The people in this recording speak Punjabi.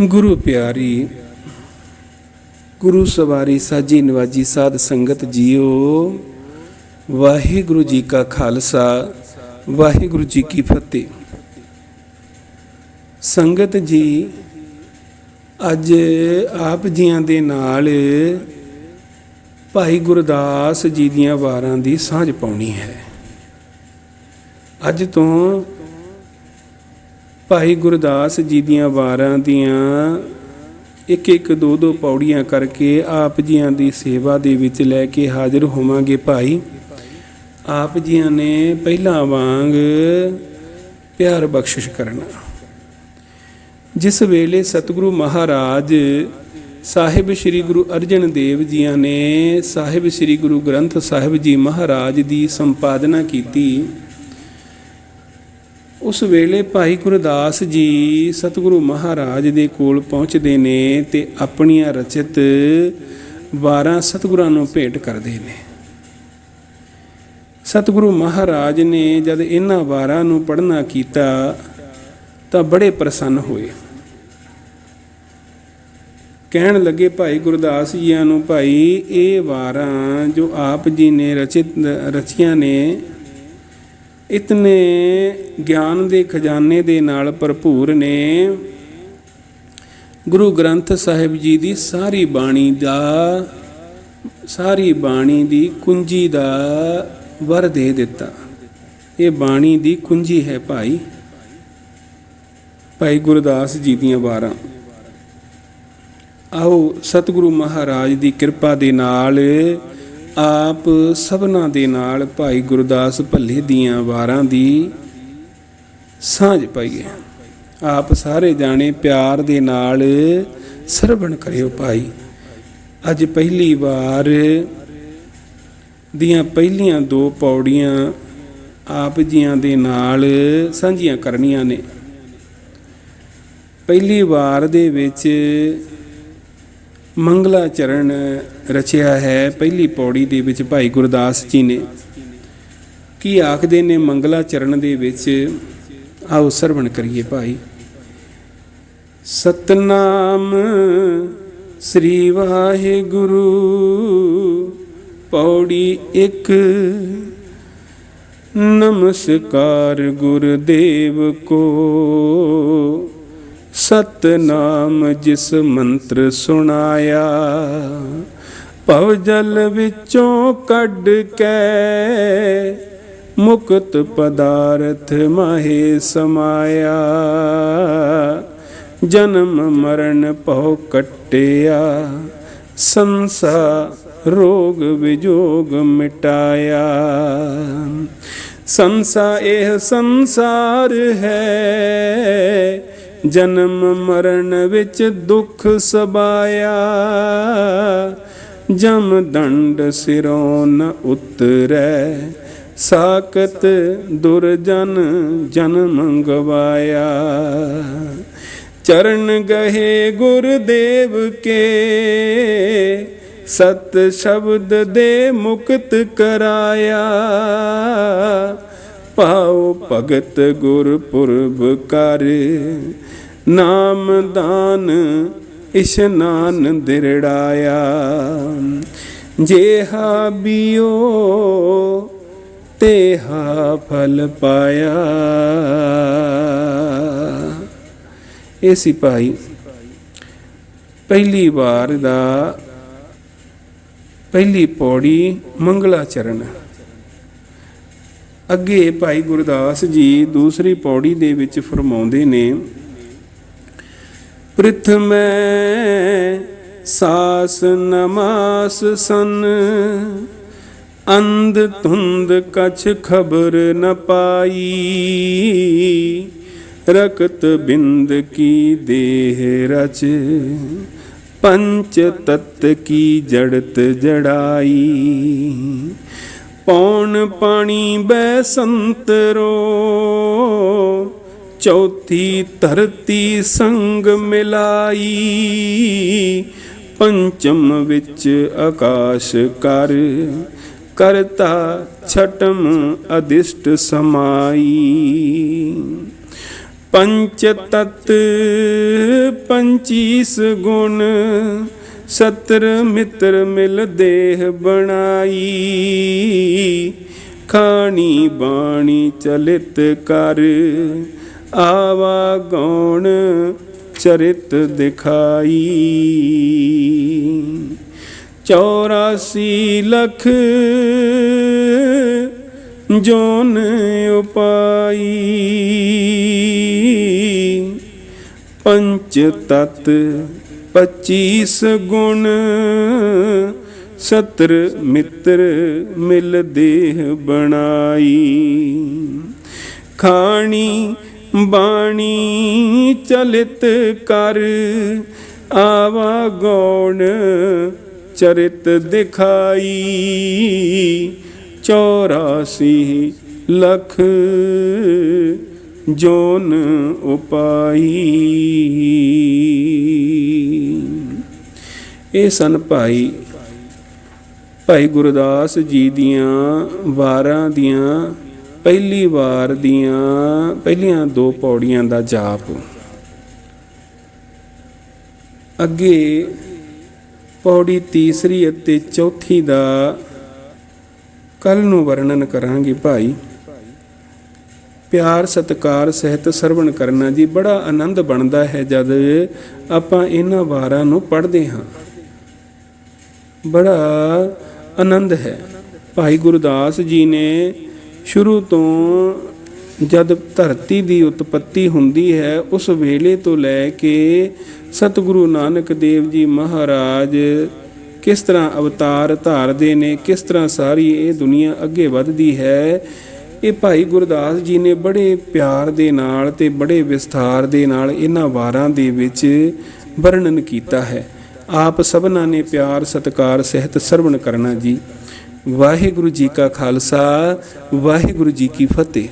ਗੁਰੂ ਪਿਆਰੀ, ਗੁਰੂ ਸਵਾਰੀ ਸਾਜੀ ਨਿਵਾਜੀ ਸਾਧ ਸੰਗਤ ਜੀਓ। ਵਾਹਿਗੁਰੂ ਜੀ ਕਾ ਖਾਲਸਾ, ਵਾਹਿਗੁਰੂ ਜੀ ਕੀ ਫਤਿਹ। ਸੰਗਤ ਜੀ, ਅੱਜ ਆਪ ਜੀਆਂ ਦੇ ਨਾਲ ਭਾਈ ਗੁਰਦਾਸ ਜੀ ਦੀਆਂ ਵਾਰਾਂ ਦੀ ਸਾਂਝ ਪਾਉਣੀ ਹੈ। ਅੱਜ ਤੋਂ ਭਾਈ ਗੁਰਦਾਸ ਜੀ ਦੀਆਂ ਵਾਰਾਂ ਦੀਆਂ ਇੱਕ ਇੱਕ ਦੋ ਦੋ ਪੌੜੀਆਂ ਕਰਕੇ ਆਪ ਜੀਆਂ ਦੀ ਸੇਵਾ ਦੇ ਵਿੱਚ ਲੈ ਕੇ ਹਾਜ਼ਰ ਹੋਵਾਂਗੇ ਭਾਈ। ਆਪ ਜੀਆਂ ਨੇ ਪਹਿਲਾਂ ਵਾਂਗ ਪਿਆਰ ਬਖਸ਼ਿਸ਼ ਕਰਨਾ। ਜਿਸ ਵੇਲੇ ਸਤਿਗੁਰੂ ਮਹਾਰਾਜ ਸਾਹਿਬ ਸ੍ਰੀ ਗੁਰੂ ਅਰਜਨ ਦੇਵ ਜੀਆਂ ਨੇ ਸਾਹਿਬ ਸ੍ਰੀ ਗੁਰੂ ਗ੍ਰੰਥ ਸਾਹਿਬ ਜੀ ਮਹਾਰਾਜ ਦੀ ਸੰਪਾਦਨਾ ਕੀਤੀ ਉਸ ਵੇਲੇ ਭਾਈ ਗੁਰਦਾਸ ਜੀ ਸਤਿਗੁਰੂ ਮਹਾਰਾਜ ਦੇ ਕੋਲ ਪਹੁੰਚਦੇ ਨੇ ਤੇ ਆਪਣੀਆਂ ਰਚਿਤ ਵਾਰਾਂ ਸਤਿਗੁਰਾਂ ਨੂੰ ਭੇਟ ਕਰਦੇ ਨੇ। ਸਤਿਗੁਰੂ ਮਹਾਰਾਜ ਨੇ ਜਦ ਇਹਨਾਂ ਵਾਰਾਂ ਨੂੰ ਪੜ੍ਹਨਾ ਕੀਤਾ ਤਾਂ ਬੜੇ ਪ੍ਰਸੰਨ ਹੋਏ। ਕਹਿਣ ਲੱਗੇ, ਭਾਈ ਗੁਰਦਾਸ ਜੀਆਂ ਨੂੰ ਭਾਈ, ਇਹ ਵਾਰਾਂ ਜੋ ਆਪ ਜੀ ਨੇ ਰਚਿਤ, ਰਚੀਆਂ ਨੇ ਇਤਨੇ ਗਿਆਨ ਦੇ ਖਜ਼ਾਨੇ ਦੇ ਨਾਲ ਭਰਪੂਰ ਨੇ। ਗੁਰੂ ਗ੍ਰੰਥ ਸਾਹਿਬ ਜੀ ਦੀ ਸਾਰੀ ਬਾਣੀ ਦਾ, ਸਾਰੀ ਬਾਣੀ ਦੀ ਕੁੰਜੀ ਦਾ ਵਰ ਦੇ ਦਿੱਤਾ। ਇਹ ਬਾਣੀ ਦੀ ਕੁੰਜੀ ਹੈ ਭਾਈ ਭਾਈ ਗੁਰਦਾਸ ਜੀ ਦੀਆਂ ਵਾਰਾਂ। ਆਓ ਸਤਿਗੁਰੂ ਮਹਾਰਾਜ ਦੀ ਕਿਰਪਾ ਦੇ ਨਾਲ ਆਪ ਸਭਨਾ ਦੇ ਨਾਲ ਭਾਈ ਗੁਰਦਾਸ ਭੱਲੇ ਦੀਆਂ ਵਾਰਾਂ ਦੀ ਸਾਂਝ ਪਾਈਏ। ਆਪ ਸਾਰੇ ਜਾਣੇ ਪਿਆਰ ਦੇ ਨਾਲ ਸਰਵਣ ਕਰਿਓ ਭਾਈ। ਅੱਜ ਪਹਿਲੀ ਵਾਰ ਦੀਆਂ ਪਹਿਲੀਆਂ ਦੋ ਪੌੜੀਆਂ ਆਪ ਜੀਆਂ ਦੇ ਨਾਲ ਸਾਂਝੀਆਂ ਕਰਨੀਆਂ ਨੇ। ਪਹਿਲੀ ਵਾਰ ਦੇ ਵਿੱਚ ਮੰਗਲਾ ਚਰਨ ਰਚਿਆ ਹੈ ਪਹਿਲੀ ਪੌੜੀ ਦੇ ਵਿੱਚ ਭਾਈ ਗੁਰਦਾਸ ਜੀ ਨੇ। ਕੀ ਆਖਦੇ ਨੇ ਮੰਗਲਾ ਚਰਨ ਦੇ ਵਿੱਚ? ਆਓ ਸਰਵਣ ਕਰੀਏ ਭਾਈ। ਸਤਨਾਮ ਸ੍ਰੀ ਵਾਹਿਗੁਰੂ, ਪੌੜੀ ਇੱਕ। ਨਮਸਕਾਰ ਗੁਰਦੇਵ ਕੋ। ਸਤਨਾਮ ਜਿਸ ਮੰਤਰ ਸੁਣਾਇਆ ਭਵ ਜਲ ਵਿੱਚੋਂ ਕੱਢ ਕੇ ਮੁਕਤ ਪਦਾਰਥ ਮਾਹੇ ਸਮਾਇਆ ਜਨਮ ਮਰਨ ਭਉ ਕਟਿਆ ਸੰਸਾਰ ਰੋਗ ਵਿਜੋਗ ਮਿਟਾਇਆ ਸੰਸਾ ਇਹ ਸੰਸਾਰ ਹੈ ਜਨਮ ਮਰਨ ਵਿੱਚ ਦੁੱਖ ਸਬਾਇਆ। ਜਮ ਦੰਡ ਸਿਰੋਂ ਨ ਉਤਰੈ। ਸਾਕਤ ਦੁਰਜਨ ਜਨਮ ਗਵਾਇਆ ਚਰਨ ਗਹੇ ਗੁਰਦੇਵ ਕੇ। ਸਤ ਸ਼ਬਦ ਦੇ ਮੁਕਤ ਕਰਾਇਆ। ਪਾਉ ਭਗਤ ਗੁਰਪੁਰਬ ਕਰ। ਨਾਮ ਦਾਨ ਇਸ਼ਨਾਨ ਦਿਰੜਾਇਆ ਜੇਹਾ ਬਿਓ ਤੇਹਾ ਫਲ ਪਾਇਆ। ਇਹ ਸਿਪਾਹੀ ਪਹਿਲੀ ਵਾਰ ਦਾ, ਪਹਿਲੀ ਪੌੜੀ ਮੰਗਲਾ ਚਰਨ ਅੱਗੇ ਭਾਈ ਗੁਰਦਾਸ ਜੀ ਦੂਸਰੀ ਪੌੜੀ ਦੇ ਵਿੱਚ ਫਰਮਾਉਂਦੇ ਨੇ, ਪ੍ਰਥਮੈ ਸਾਸ ਨਮਾਸ ਸਨ, ਅੰਧ ਤੁੰਦ ਕਛ ਖਬਰ ਨ ਪਾਈ, ਰਕਤ ਬਿੰਦ ਕੀ ਦੇਹ ਰਚ, ਪੰਚ ਤਤ ਕੀ ਜੜਤ ਜੜਾਈ ਪੌਣ ਪਾਣੀ ਬੈ ਸੰਤਰੋ ਚੌਥੀ ਧਰਤੀ ਸੰਗ ਮਿਲਾਈ। ਪੰਚਮ ਵਿੱਚ ਆਕਾਸ਼ ਕਰ। ਕਰਤਾ ਛਟਮ ਅਦਿਸ਼ਟ ਸਮਾਈ। ਪੰਚ ਤਤ ਪੰਚੀਸ ਗੁਣ। ਸਤਰ ਮਿੱਤਰ ਮਿਲ ਦੇਹ ਬਣਾਈ। ਖਾਣੀ ਬਾਣੀ ਚਲਿਤ ਕਰ, ਆਵਾ ਗੌਣ ਚਰਿਤ ਦਿਖਾਈ। 84 ਲੱਖ ਜੋਨ ਉਪਾਈ। ਪੰਚ ਤਤ 25 ਗੁਣ ਸਤਰ ਮਿੱਤਰ ਮਿਲ ਦੇਹ ਬਣਾਈ। ਖਾਣੀ ਬਾਣੀ ਚਲਿਤ ਕਰ ਆਵਾ ਗੌਣ ਚਰਿਤ ਦਿਖਾਈ। 84 ਲੱਖ ਜੋਨ ਉਪਾਈ। ਇਹ ਸਨ ਭਾਈ ਭਾਈ ਗੁਰਦਾਸ ਜੀ ਦੀਆਂ ਵਾਰਾਂ ਦੀਆਂ ਪਹਿਲੀ ਵਾਰ ਦੀਆਂ, ਪਹਿਲੀਆਂ ਦੋ ਪੌੜੀਆਂ ਦਾ ਜਾਪ। ਅੱਗੇ ਪੌੜੀ ਤੀਸਰੀ ਅਤੇ ਚੌਥੀ ਦਾ ਕੱਲ ਨੂੰ ਵਰਣਨ ਕਰਾਂਗੇ ਭਾਈ। ਪਿਆਰ, ਸਤਕਾਰ, ਸਹਿਤ ਸਰਵਣ ਕਰਨਾ ਜੀ ਬੜਾ ਆਨੰਦ ਬਣਦਾ ਹੈ ਜਦ ਆਪਾਂ ਇਹਨਾਂ ਵਾਰਾਂ ਨੂੰ ਪੜ੍ਹਦੇ ਹਾਂ। ਬੜਾ ਆਨੰਦ ਹੈ। ਭਾਈ ਗੁਰਦਾਸ ਜੀ ਨੇ ਸ਼ੁਰੂ ਤੋਂ ਜਦ ਧਰਤੀ ਦੀ ਉਤਪਤੀ ਹੁੰਦੀ ਹੈ, ਉਸ ਵੇਲੇ ਤੋਂ ਲੈ ਕੇ ਸਤਿਗੁਰੂ ਨਾਨਕ ਦੇਵ ਜੀ ਮਹਾਰਾਜ ਕਿਸ ਤਰ੍ਹਾਂ ਅਵਤਾਰ ਧਾਰਦੇ ਨੇ, ਕਿਸ ਤਰ੍ਹਾਂ ਸਾਰੀ ਇਹ ਦੁਨੀਆ ਅੱਗੇ ਵੱਧਦੀ ਹੈ ਇਹ ਭਾਈ ਗੁਰਦਾਸ ਜੀ ਨੇ ਬੜੇ ਪਿਆਰ ਦੇ ਨਾਲ ਤੇ ਬੜੇ ਵਿਸਥਾਰ ਦੇ ਨਾਲ ਇਹਨਾਂ ਵਾਰਾਂ ਦੇ ਵਿੱਚ ਵਰਣਨ ਕੀਤਾ ਹੈ। ਆਪ ਸਭਨਾਂ ਨੇ ਪਿਆਰ, ਸਤਕਾਰ, ਸਹਿਤ ਸਰਵਣ ਕਰਨਾ ਜੀ। ਵਾਹਿਗੁਰੂ ਜੀ ਕਾ ਖਾਲਸਾ, ਵਾਹਿਗੁਰੂ ਜੀ ਕੀ ਫਤਿਹ।